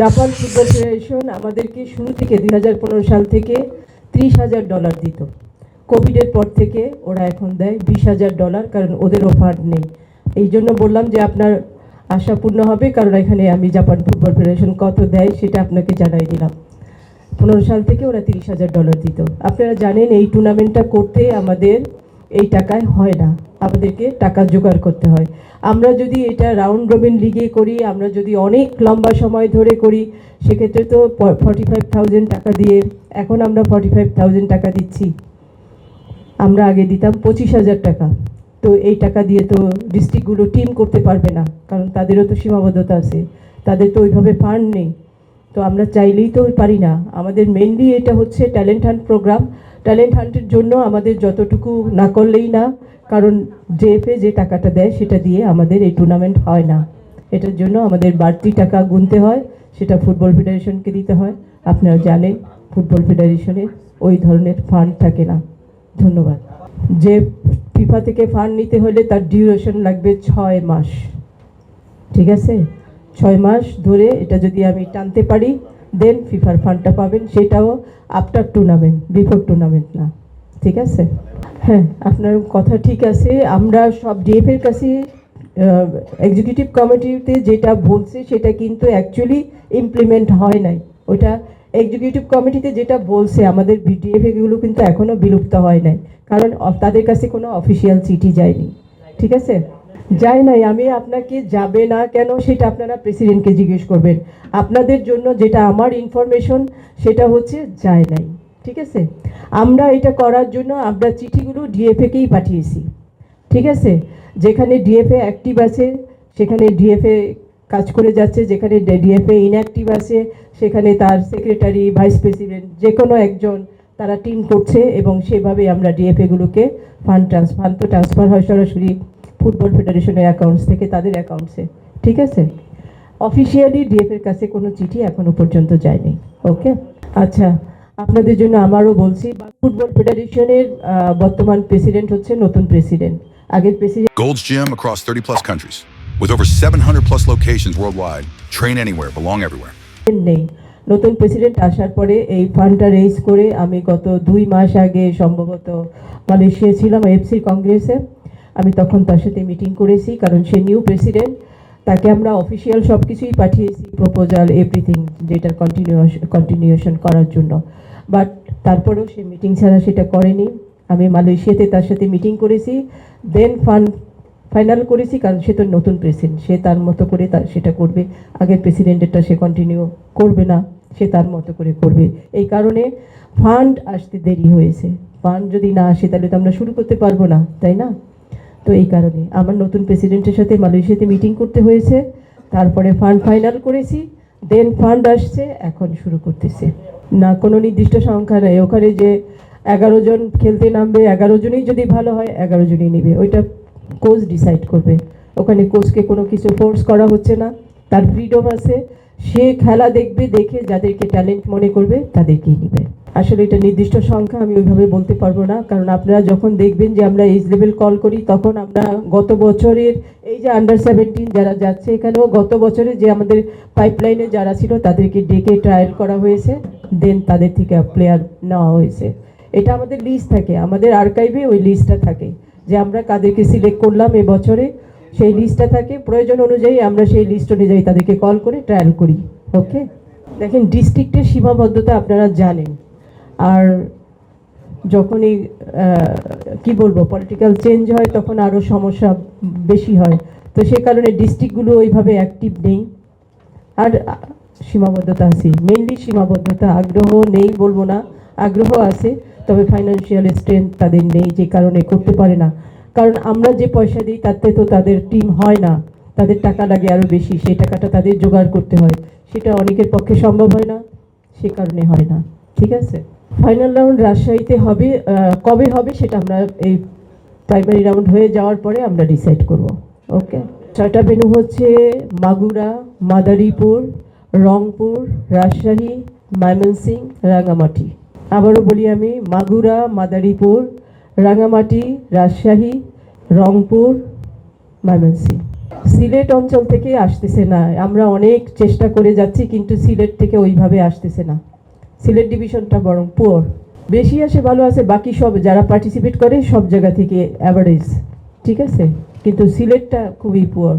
Japan football federation আমাদেরকে শুরু থেকে দু হাজার পনেরো সাল থেকে ত্রিশ হাজার ডলার দিত। কোভিডের পর থেকে ওরা এখন দেয় বিশ হাজার ডলার, কারণ ওদেরও ফান্ড নেই। এই জন্য বললাম যে আপনার আশা পূর্ণ হবে, কারণ এখানে আমি জাপান ফুটবল ফেডারেশন কত দেয় সেটা আপনাকে জানাই দিলাম। পনেরো সাল থেকে ওরা তিরিশ হাজার ডলার দিত। আপনারা জানেন এই টুর্নামেন্টটা করতে আমাদের এই টাকায় হয় না। আমাদেরকে টাকা জোগাড় করতে হয়। আমরা যদি এটা রাউন্ড রবিন লিগে করি, আমরা যদি অনেক লম্বা সময় ধরে করি, সেক্ষেত্রে তো ফর্টি ফাইভ থাউজেন্ড টাকা দিয়ে এখন আমরা ফর্টি ফাইভ থাউজেন্ড টাকা দিচ্ছি। আমরা আগে দিতাম পঁচিশ হাজার টাকা। তো এই টাকা দিয়ে তো ডিস্ট্রিক্টগুলো টিম করতে পারবে না, কারণ তাদেরও তো সীমাবদ্ধতা আছে। তাদের তো ওইভাবে ফান্ড নেই। তো আমরা চাইলেই তো পারি না। আমাদের মেনলি এটা হচ্ছে ট্যালেন্ট হান্ট প্রোগ্রাম ট্যালেন্ট হান্টের জন্য আমাদের যতটুকু না করলেই না, কারণ জেএফএ যে টাকাটা দেয় সেটা দিয়ে আমাদের এই টুর্নামেন্ট হয় না। এটার জন্য আমাদের বাড়তি টাকা গুনতে হয়, সেটা ফুটবল ফেডারেশনকে দিতে হয়। আপনারা জানেন ফুটবল ফেডারেশনের ওই ধরনের ফান্ড থাকে না। ধন্যবাদ। যে ফিফা থেকে ফান্ড নিতে হলে তার ডিউরেশন লাগবে ছয় মাস। ঠিক আছে? ছয় মাস ধরে এটা যদি আমি টানতে পারি দেন ফিফার ফান্ডটা পাবেন, সেটাও আফটার টুর্নামেন্ট বিফোর টুর্নামেন্ট না। ঠিক আছে? হ্যাঁ আপনার কথা ঠিক আছে। আমরা সব ডিএফের কাছে এক্সিকিউটিভ কমিটিতে যেটা বলছে, সেটা কিন্তু অ্যাকচুয়ালি ইমপ্লিমেন্ট হয় নাই। ওটা এক্সিকিউটিভ কমিটিতে যেটা বলছে, আমাদের বিডিএফ এগুলো কিন্তু এখনও বিলুপ্ত হয় নাই। কারণ তাদের কাছে কোনো অফিসিয়াল চিঠি যায়নি। ঠিক আছে? যায় নাই, আমি আপনাকে যাবে না কেন সেটা আপনারা প্রেসিডেন্টকে জিজ্ঞেস করবেন। আপনাদের জন্য যেটা আমার ইনফরমেশন সেটা হচ্ছে যায় নাই, ঠিক আছে? আমরা এটা করার জন্য আমরা চিঠিগুলো ডিএফএকেই পাঠিয়েছি, ঠিক আছে? যেখানে ডিএফএ অ্যাক্টিভ আছে, সেখানে ডিএফএ কাজ করে যাচ্ছে, যেখানে ডিএফএ ইনঅ্যাক্টিভ আছে, সেখানে তার সেক্রেটারি ভাইস প্রেসিডেন্ট যে কোনো একজন তারা টিম করছে এবং সেভাবে আমরা ডিএফএগুলোকে ফান্ড ট্রান্স ফান্ড তো ট্রান্সফার হয় সরাসরি ফুটবল ফেডারেশনের অ্যাকাউন্টস থেকে তাদের অ্যাকাউন্টসে ঠিক আছে অফিসিয়ালি ডিএফের কাছে কোনো চিঠি এখনও পর্যন্ত যায়নি ওকে আচ্ছা আপনাদের জন্য আমারও বলছি ফুটবল ফেডারেশনের বর্তমান প্রেসিডেন্ট হচ্ছে নতুন প্রেসিডেন্ট আগের president Gold's Gym across 30 plus countries. With over 700 plus locations worldwide, train anywhere, belong everywhere. নেই নতুন প্রেসিডেন্ট আসার পরে এই ফান্ডটা রেজ করে আমি গত দুই মাস আগে সম্ভবত মালয়েশিয়া ছিলাম এফসি কংগ্রেসে আমি তখন তার সাথে মিটিং করেছি, কারণ সে নিউ প্রেসিডেন্ট তাকে আমরা অফিসিয়াল সব কিছুই পাঠিয়েছি প্রপোজাল এভরিথিং যেটার কন্টিনিউশন কন্টিনিউশন করার জন্য। বাট তারপরেও সে মিটিং ছাড়া সেটা করেনি। আমি মালয়েশিয়াতে তার সাথে মিটিং করেছি। দেন ফান্ড ফাইনাল করেছি, কারণ সে তো নতুন প্রেসিডেন্ট সে তার মতো করে তার, সেটা করবে। আগের প্রেসিডেন্টেরটা সে কন্টিনিউ করবে না। সে তার মতো করে করবে। এই কারণে ফান্ড আসতে দেরি হয়েছে। ফান্ড যদি না আসে, তাহলে তো আমরা শুরু করতে পারব না, তাই না? তো এই কারণে আমার নতুন প্রেসিডেন্টের সাথে মালয়েশিয়াতে মিটিং করতে হয়েছে। তারপরে ফান্ড ফাইনাল করেছি, দেন ফান্ড আসছে, এখন শুরু করতেছে। না, কোনো নির্দিষ্ট সংখ্যা নেই। ওখানে যে এগারো জন খেলতে নামবে, এগারো জনই যদি ভালো হয়, এগারো জনই নেবে। ওইটা কোচ ডিসাইড করবে। ওখানে কোচকে কোনো কিছু ফোর্স করা হচ্ছে না। তার ফ্রিডম আছে। সে খেলা দেখবে, দেখে যাদেরকে ট্যালেন্ট মনে করবে, তাদেরকেই নেবে। আসলে এটা নির্দিষ্ট সংখ্যা আমি ওইভাবে বলতে পারব না, কারণ আপনারা যখন দেখবেন যে আমরা এজ লেভেল কল করি, তখন আমরা গত বছরের এই যে আন্ডার সেভেন্টিন যারা যাচ্ছে এখানেও গত বছরে যে আমাদের পাইপলাইনে যারা ছিল তাদেরকে ডেকে ট্রায়াল করা হয়েছে দেন তাদের থেকে প্লেয়ার নেওয়া হয়েছে। এটা আমাদের লিস্ট থাকে, আমাদের আর্কাইভে ওই লিস্টটা থাকে, যে আমরা কাদেরকে সিলেক্ট করলাম এবছরে সেই লিস্টটা থাকে। প্রয়োজন অনুযায়ী আমরা সেই লিস্ট অনুযায়ী তাদেরকে কল করে ট্রায়াল করি ওকে দেখেন ডিস্ট্রিক্টের সীমাবদ্ধতা আপনারা জানেন। আর যখনই কি বলব পলিটিক্যাল চেঞ্জ হয় তখন আরও সমস্যা বেশি হয়। তো সে কারণে ডিস্ট্রিক্টগুলো ওইভাবে অ্যাক্টিভ নেই। আর সীমাবদ্ধতা আছে। মেনলি সীমাবদ্ধতা, আগ্রহ নেই বলব না। আগ্রহ আছে, তবে ফাইন্যান্সিয়াল স্ট্রেংথ তাদের নেই, যে কারণে করতে পারে না। কারণ আমরা যে পয়সা দিই, তাতে তো তাদের টিম হয় না। তাদের টাকা লাগে আরও বেশি, সেই টাকাটা তাদের জোগাড় করতে হয়। সেটা অনেকের পক্ষে সম্ভব হয় না, সে কারণে হয় না। ঠিক আছে? ফাইনাল রাউন্ড রাজশাহীতে হবে কবে হবে সেটা আমরা এই প্রাইমারি রাউন্ড হয়ে যাওয়ার পরে আমরা ডিসাইড করব। ওকে? ছয়টা ভেনু হচ্ছে মাগুরা, মাদারীপুর, রংপুর, রাজশাহী ময়মনসিং রাঙামাটি আবারও বলি আমি, মাগুরা, মাদারীপুর রাঙামাটি রাজশাহী, রংপুর ময়মনসিং সিলেট অঞ্চল থেকে আসতেছে না। আমরা অনেক চেষ্টা করে যাচ্ছি, কিন্তু সিলেট থেকে ওইভাবে আসতেছে না। সিলেট ডিভিশনটা বরং পুয়ার বেশি আসে, ভালো আছে বাকি সব যারা পার্টিসিপেট করে সব জায়গা থেকে অ্যাভারেজ ঠিক আছে? কিন্তু সিলেটটা খুবই পুয়ার